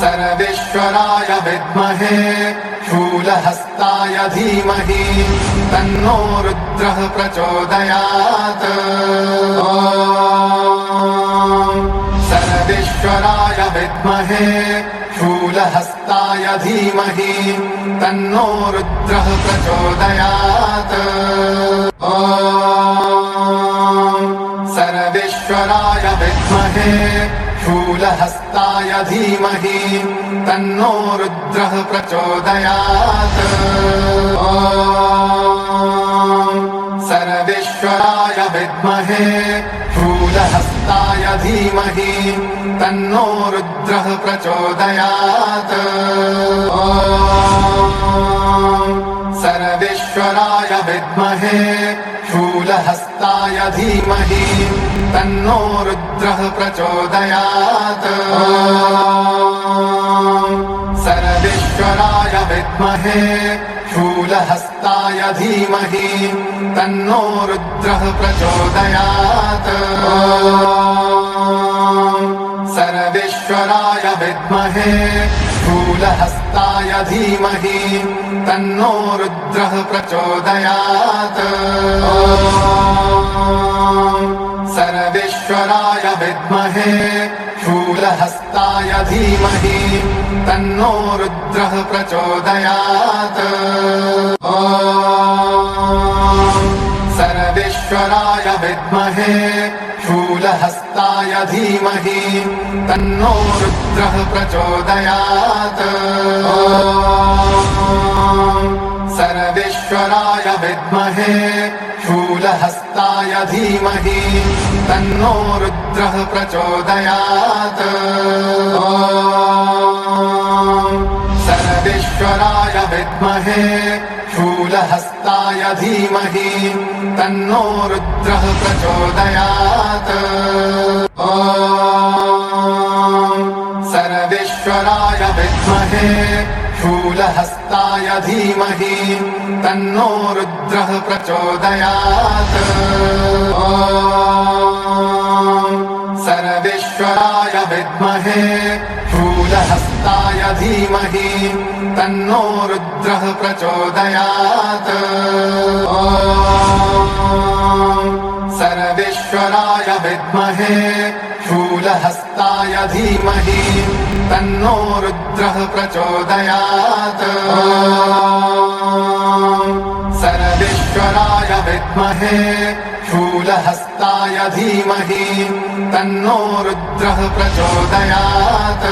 सर्वेश्वराय विद्महे शूलहस्ताय धीमहि तन्नो रुद्रः प्रचोदयात्। सर्वेश्वराय विद्महे शूलहस्ताय धीमहि तन्नो रुद्रः प्रचोदयात्। सर्वेश्वराय शूलहस्ताय धीमहि तन्नो रुद्रः प्रचोदयात्। सर्वेश्वराय विद्महे शूलहस्ताय धीमहि तन्नो रुद्रः प्रचोदयात्। सर्वेश्वराय विद्महे शूलहस्ताय धीमहि तन्नो रुद्रः प्रचोदयात्। सर्वेश्वराय विद्महे शूलहस्ताय धीमहि तन्नो रुद्रः प्रचोदयात्। सर्वेश्वराय विद्महे शूलहस्ताय धीमहि तन्नो रुद्रः प्रचोदयात् विद्महे शूलहस्ताय धीमहि तन्नो रुद्रः प्रचोदयात्। सर्वेश्वराय विद्महे शूलहस्ताय धीमहि तन्नो रुद्रः प्रचोदयात्। सर्वेश्वराय विद्महे शूलहस्ताय धीमहि तन्नो रुद्रः प्रचोदयात्। सर्वेश्वराय विद्महे शूलहस्ताय धीमहि तन्नो रुद्रः प्रचोदयात्। सर्वेश्वराय विद्महे शूलहस्ताय धीमहि तन्नो रुद्रः प्रचोदयात्। सर्वेश्वराय विद्महे शूलहस्ताय धीमहि तन्नो रुद्रः प्रचोदयात्। सर्वेश्वराय विद्महे शूलहस्ताय धीमहि तन्नो रुद्रः प्रचोदयात्। सर्वेश्वराय विद्महे शूलहस्ताय धीमहि तन्नो रुद्रः प्रचोदयात्।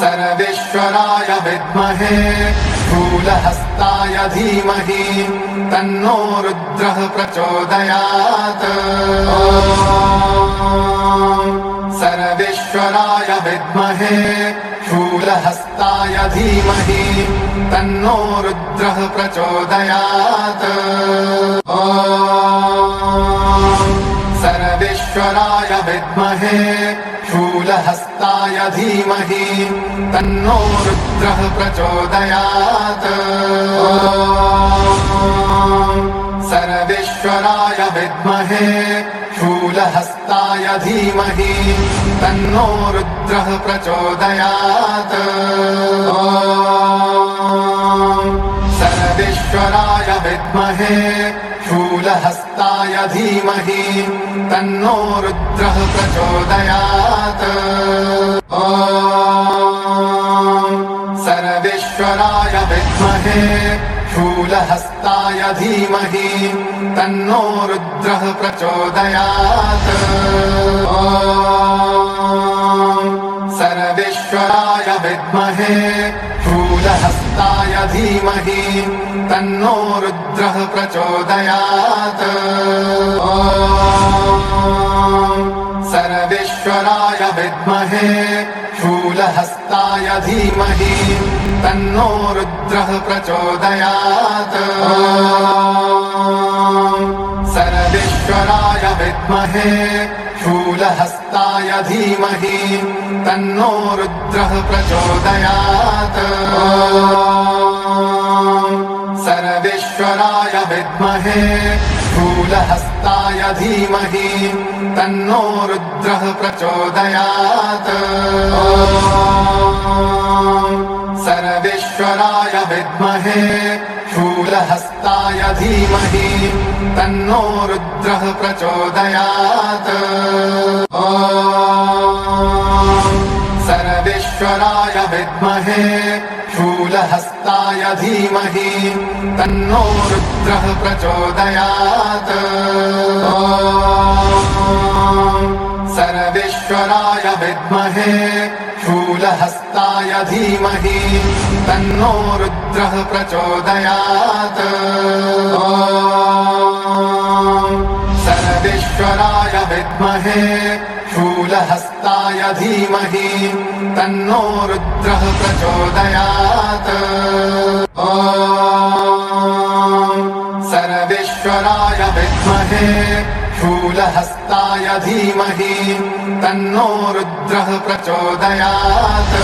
सर्वेश्वराय विद्महे शूलहस्ताय धीमहि तन्नो रुद्रः प्रचोदयात्। सर्वेश्वराय विद्महे धीमहि तन्नो रुद्रः प्रचोदयात्। सर्वेश्वराय विद्महे तन्नो रुद्रः प्रचोदयात्। सर्वेश्वराय विद्महे शूलहस्ताय धीमहि तन्नो रुद्रः प्रचोदयात्। सर्वेश्वराय विद्महे शूलहस्ताय धीमहि तन्नो रुद्रः प्रचोदयात्। सर्वेश्वराय विद्महे शूलहस्ताय धीमहि तन्नो रुद्रः प्रचोदयात्। सर्वेश्वराय विद्महे शूलहस्ताय धीमहि तन्नो रुद्रः प्रचोदयात्। सर्वेश्वराय विद्महे शूलहस्ताय धीमहि तन्नो रुद्रः प्रचोदयात्। सर्वेश्वराय विद्महे शूलहस्ताय धीमहि तन्नो रुद्रः प्रचोदयात्। सर्वेश्वराय विद्महे शूलहस्ताय धीमहि तन्नो रुद्रः प्रचोदयात्। सर्वेश्वराय विद्महे शूलहस्ताय धीमहि तन्नो रुद्रः प्रचोदयात् सर्वेश्वराय विद्महे शूलहस्ताय धीमहि तन्नो रुद्रः प्रचोदयात् सर्वेश्वराय विद्महे शूलहस्ताय धीमहि तन्नो रुद्रः प्रचोदयात् सर्वेश्वराय विद्महे शूलहस्ताय धीमहि तन्नो रुद्रः प्रचोदयात्। सर्वेश्वराय विद्महे शूलहस्ताय धीमहि तन्नो रुद्रः प्रचोदयात्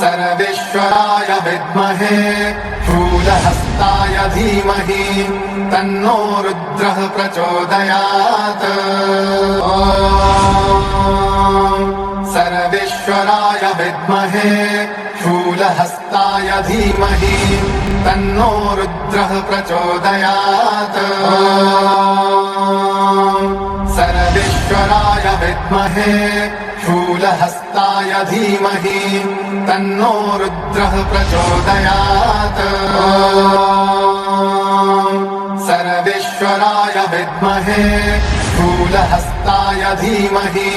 सर्वेश्वराय विद्महे शूलहस्ताय धीमहि तन्नो रुद्रः प्रचोदयात्। सर्वेश्वराय विद्महे शूलहस्ताय धीमहि तन्नो रुद्रः प्रचोदयात्। सर्वेश्वराय विद्महे शूलहस्ताय धीमहि तन्नो रुद्रः प्रचोदयात्। सर्वेश्वराय विद्महे शूलहस्ताय धीमहि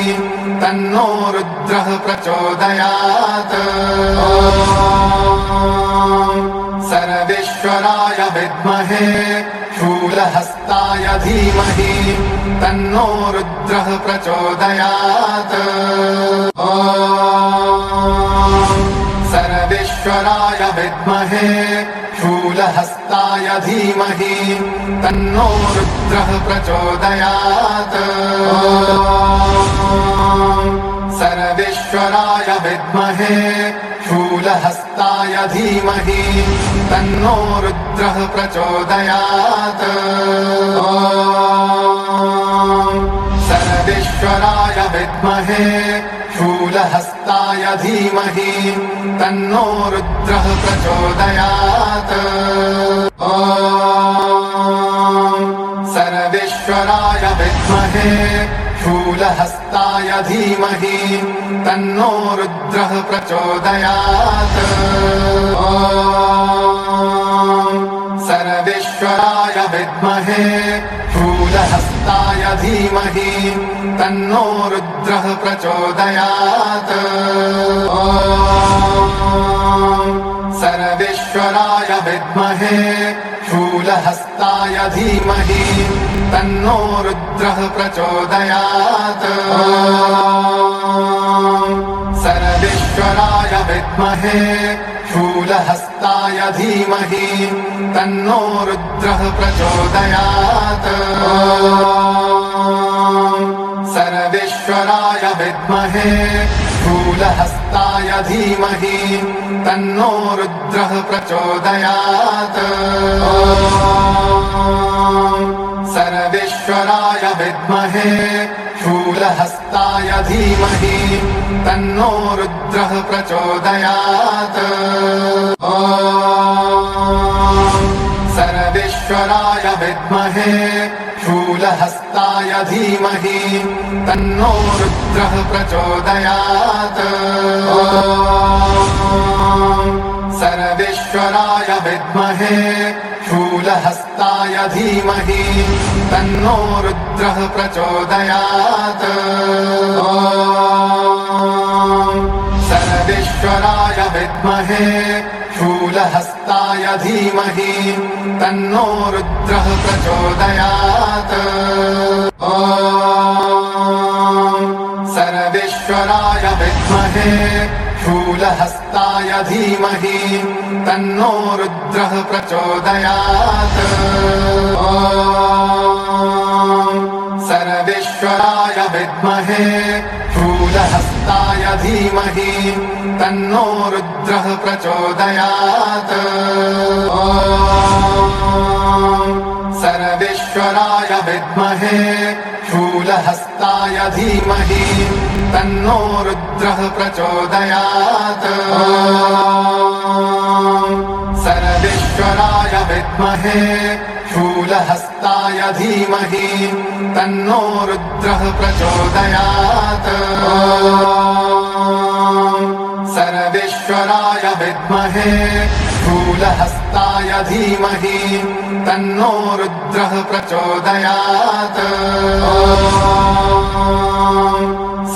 तन्नो रुद्रः प्रचोदयात्। सर्वेश्वराय विद्महे शूलहस्ताय धीमहि तन्नो रुद्रः प्रचोदयात्। सर्वेश्वराय विद्महे शूलहस्ताय धीमहि तन्नो रुद्रः प्रचोदयात्। सर्वेश्वराय विद्महे शूलहस्ताय धीमहि तन्नो रुद्रः प्रचोदयात्। सर्वेश्वराय विद्महे शूलहस्ताय धीमहि तन्नो रुद्रः प्रचोदयात्। सर्वेश्वराय विद्महे शूलहस्ताय धीमहि तन्नो रुद्रः प्रचोदयात् सर्वेश्वराय विद्महे शूलहस्ताय धीमहि तन्नो रुद्रः प्रचोदयात् सर्वेश्वराय विद्महे शूलहस्ताय धीमहि तन्नो रुद्रः प्रचोदयात्। सर्वेश्वराय विद्महे शूलहस्ताय धीमहि तन्नो रुद्रः प्रचोदयात्। सर्वेश्वराय विद्महे शूलहस्ताय धीमहि तन्नो रुद्रः प्रचोदयात् सर्वेश्वराय विद्महे शूलहस्ताय धीमहि तन्नो रुद्रः प्रचोदयात्। सर्वेश्वराय विद्महे शूलहस्ताय धीमहि तन्नो रुद्रः प्रचोदयात्। सर्वेश्वराय विद्महे शूलहस्ताय धीमहि तन्नो रुद्रः प्रचोदयात्। सर्वेश्वराय विद्महे शूलहस्ताय धीमहि तन्नो रुद्रः प्रचोदयात्। सर्वेश्वराय विद्महे शूलहस्ताय धीमहि तन्नो रुद्रः प्रचोदयात्। सर्वेश्वराय विद्महे शूल शूलहस्ताय धीमहि तन्नो रुद्रः प्रचोदयात्। सर्वेश्वराय विद्महे शूलहस्ताय धीमहि तन्नो रुद्रः प्रचोदयात्। सर्वेश्वराय विद्महे शूलहस्ताय धीमहि तन्नो रुद्रः प्रचोदयात्। सर्वेश्वराय विद्महे शूलहस्ताय धीमहि तन्नो रुद्रः प्रचोदयात्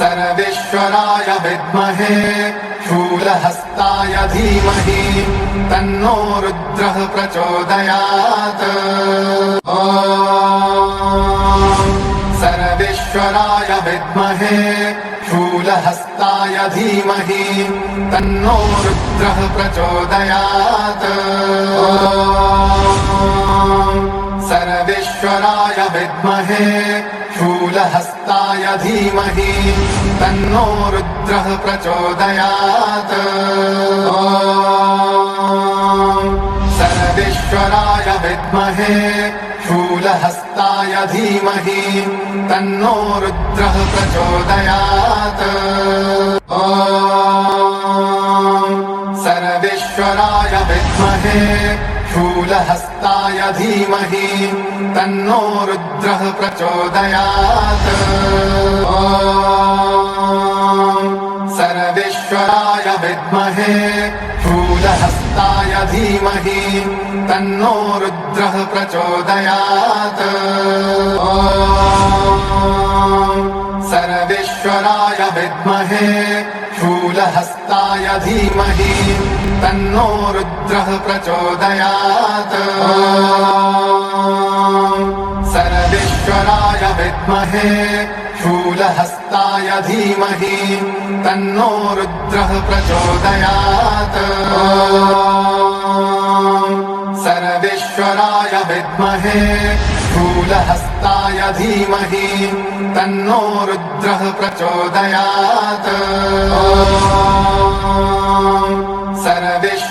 सर्वेश्वराय विद्महे शूलहस्ताय धीमहि तन्नो रुद्रः प्रचोदयात्। सर्वेश्वराय विद्महे शूलहस्ताय धीमहि तन्नो रुद्रः प्रचोदयात्। सर्वेश्वराय विद्महे शूलहस्ताय धीमहि तन्नो रुद्रः प्रचोदयात्। सर्वेश्वराय विद्महे शूलहस्ताय धीमहि तन्नो रुद्रः प्रचोदयात्। सर्वेश्वराय विद्महे शूलहस्ताय धीमहि तन्नो रुद्रः प्रचोदयात्। सर्वेश्वराय विद्महे शूलहस्ताय धीमहि तन्नो रुद्रः प्रचोदयात्। सर्वेश्वराय विद्महे शूलहस्ताय धीमहि तन्नो रुद्रः प्रचोदयात्। ॐ सर्वेश्वराय विद्महे शूलहस्ताय धीमहि तन्नो रुद्रः प्रचोदयात्। सर्वेश्वराय विद्महे शूलहस्ताय धीमहि तन्नो रुद्रः प्रचोदयात्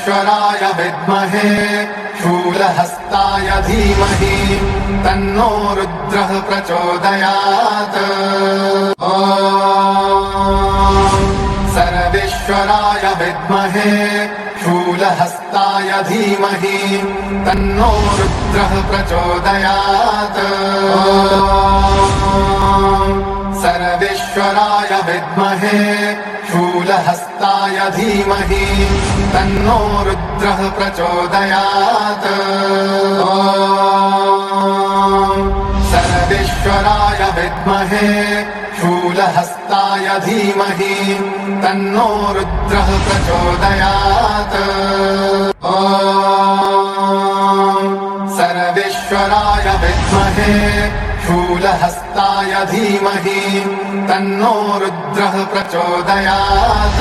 ॐ सर्वेश्वराय विद्महे शूलहस्ताय धीमहि तन्नो रुद्रः प्रचोदयात्। सर्वेश्वराय विद्महे शूलहस्ताय धीमहि तन्नो रुद्रः प्रचोदयात्। सर्वेश्वराय विद्महे शूलहस्ताय धीमहि तन्नो रुद्रः प्रचोदयात्। सर्वेश्वराय विद्महे शूलहस्ताय धीमहि तन्नो रुद्रः प्रचोदयात्। सर्वेश्वराय विद्महे शूलहस्ताय धीमहि तन्नो रुद्रः प्रचोदयात्।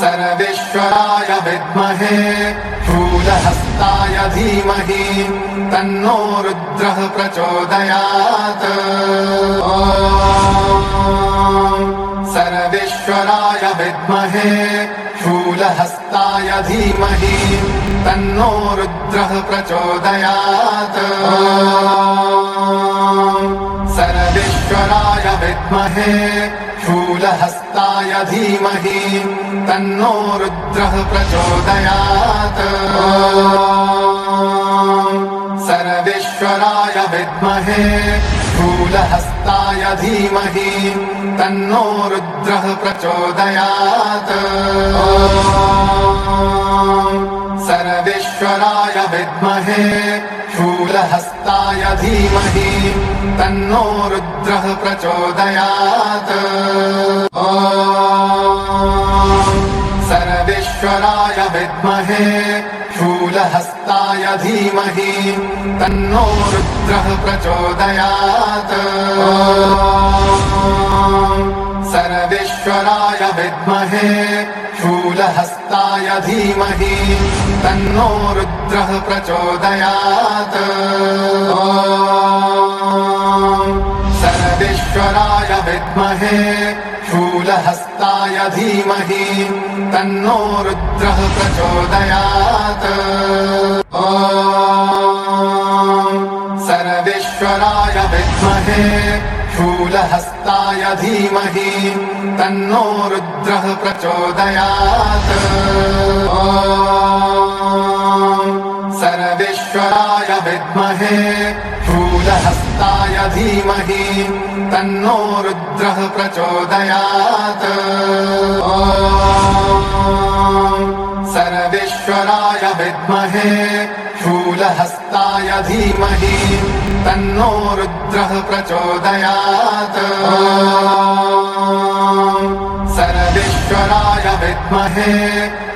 सर्वेश्वराय विद्महे शूलहस्ताय धीमहि तन्नो रुद्रः प्रचोदयात्। सर्वेश्वराय विद्महे शूलहस्ताय धीमहि तन्नो रुद्रः प्रचोदयात्। सर्वेश्वराय विद्महे शूलहस्ताय धीमहि तन्नो रुद्रः प्रचोदयात्। सर्वेश्वराय विद्महे शूलहस्ताय धीमहि तन्नो रुद्रः प्रचोदयात् विद्महे शूलहस्ताय धीमहि तन्नो रुद्रः प्रचोदयात्। सर्वेश्वराय विद्महे शूलहस्ताय धीमहि तन्नो रुद्रः प्रचोदयात्। सर्वेश्वराय विद्महे शूलहस्ताय धीमहि तन्नो रुद्रः प्रचोदयात्। सर्वेश्वराय विद्महे शूलहस्ताय धीमहि तन्नो रुद्रः प्रचोदयात्। सर्वेश्वराय विद्महे शूलहस्ताय धीमहि तन्नो रुद्रः प्रचोदयात्। सर्वेश्वराय विद्महे शूलहस्ताय धीमहि तन्नो रुद्रः प्रचोदयात्। सर्वेश्वराय विद्महे शूलहस्ताय धीमहि तन्नो रुद्रः प्रचोदयात्। सर्वेश्वराय विद्महे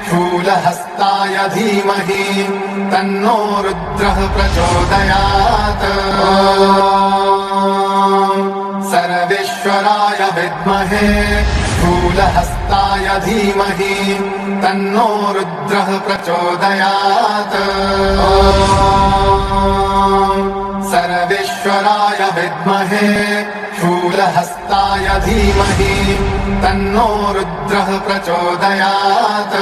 शूलहस्ताय धीमहि तन्नो रुद्रः प्रचोदयात् ॐ सर्वेश्वराय विद्महे शूलहस्ताय धीमहि, तन्नो रुद्रः प्रचोदयात्। सर्वेश्वराय विद्महे शूलहस्ताय धीमहि, तन्नो रुद्रः प्रचोदयात्।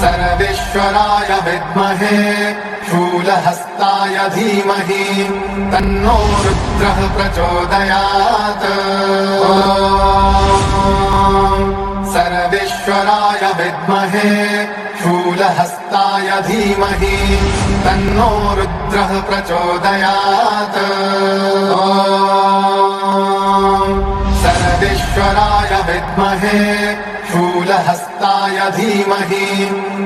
सर्वेश्वराय विद्महे शूलहस्ताय धीमहि तन्नो रुद्रः प्रचोदयात्। सर्वेश्वराय विद्महे शूलहस्ताय धीमहि तन्नो रुद्रः प्रचोदयात्। सर्वेश्वराय विद्महे शूलहस्ताय धीमहि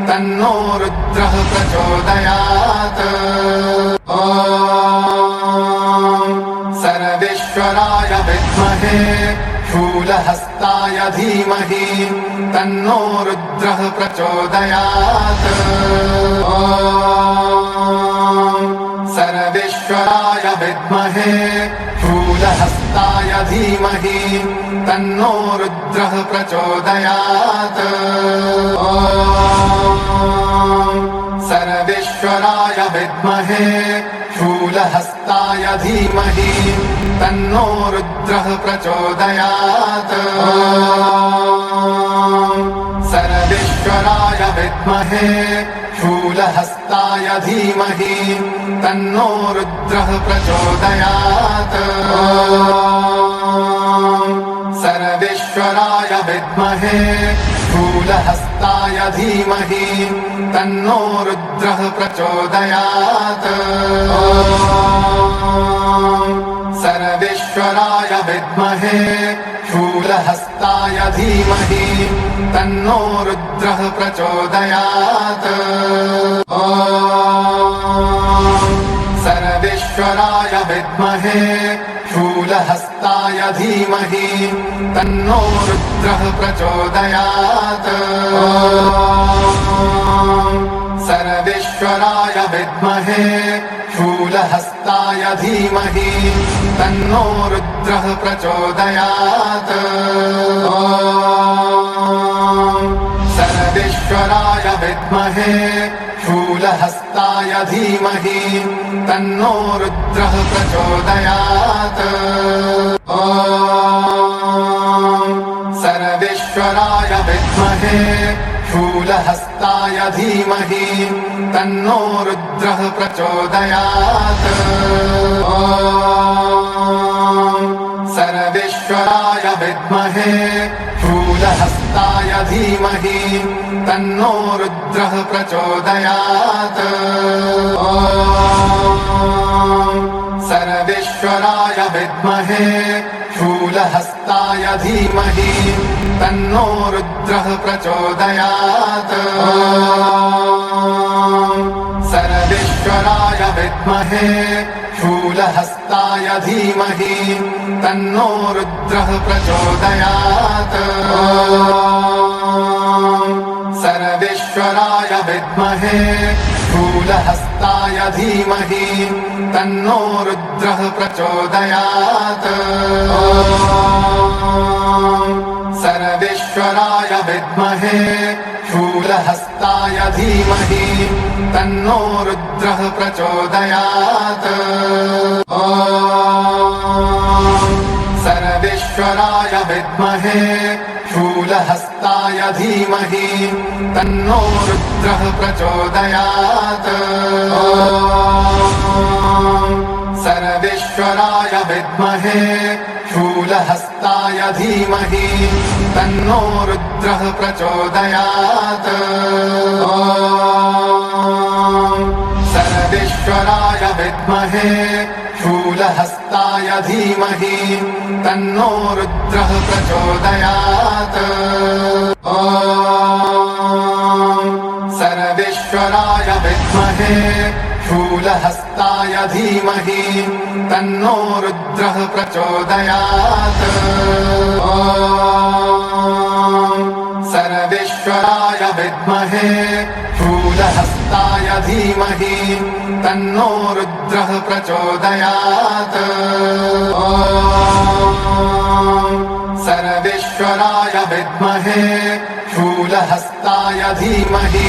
तन्नो रुद्रः प्रचोदयात्। सर्वेश्वराय विद्महे शूलहस्ताय धीमहि तन्नो रुद्रः प्रचोदयात् विद्महे शूलहस्ताय धीमहि तन्नो रुद्रः प्रचोदयात्। सर्वेश्वराय विद्महे शूलहस्ताय धीमहि तन्नो रुद्रः प्रचोदयात्। सर्वेश्वराय विद्महे शूलहस्ताय धीमहि तन्नो रुद्रः प्रचोदयात्। सर्वेश्वराय विद्महे शूलहस्ताय धीमहि तन्नो रुद्रः प्रचोदयात्। सर्वेश्वराय विद्महे शूलहस्ताय धीमहि तन्नो रुद्रः प्रचोदयात् सर्वेश्वराय विद्महे, शूलहस्ताय धीमहि तन्नो रुद्रः प्रचोदयात्। सर्वेश्वराय विद्महे, शूलहस्ताय धीमहि तन्नो रुद्रः प्रचोदयात्। विद्महे शूलहस्ताय धीमहि तन्नो रुद्रः प्रचोदयात्। सर्वेश्वराय विद्महे शूलहस्ताय धीमहि तन्नो रुद्रः प्रचोदयात्। सर्वेश्वराय विद्महे तन्नो रुद्रः प्रचोदयात्। सर्वेश्वराय विद्महे शूलहस्ताय धीमहि तन्नो रुद्रः प्रचोदयात्। सर्वेश्वराय विद्महे शूलहस्ताय धीमहि तन्नो रुद्रः प्रचोदयात्। सर्वेश्वराय विद्महे शूलहस्ताय धीमहि तन्नो रुद्रः प्रचोदयात्। सर्वेश्वराय विद्महे शूलहस्ताय धीमहि तन्नो रुद्रः प्रचोदयात् विद्महे शूलहस्ताय धीमहि तन्नो रुद्रः प्रचोदयात्। सर्वेश्वराय विद्महे शूलहस्ताय धीमहि तन्नो रुद्रः प्रचोदयात्। सर्वेश्वराय विद्महे शूलहस्ताय धीमहि तन्नो रुद्रः प्रचोदयात्। सर्वेश्वराय विद्महे शूलहस्ताय धीमहि तन्नो रुद्रः प्रचोदयात्। सर्वेश्वराय विद्महे शूलहस्ताय धीमहि तन्नो रुद्रः प्रचोदयात्। सर्वेश्वराय विद्महे शूलहस्ताय धीमहि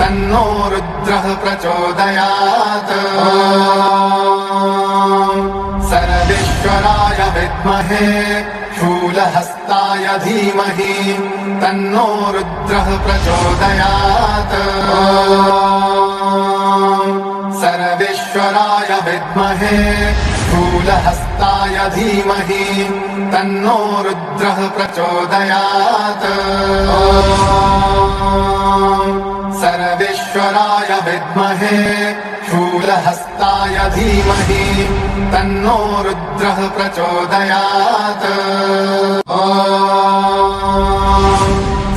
तन्नो रुद्रः प्रचोदयात्। सर्वेश्वराय विद्महे शूलहस्ताय धीमहि तन्नो रुद्रः प्रचोदयात्। सर्वेश्वराय विद्महे धीमहि तन्नो रुद्रः प्रचोदयात्। सर्वेश्वराय विद्महे शूलहस्ताय धीमहि तन्नो रुद्रः प्रचोदयात्।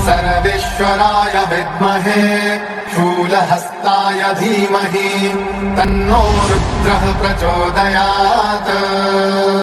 सर्वेश्वराय विद्महे शूलहस्ताय धीमहि तन्नो रुद्रः प्रचोदयात्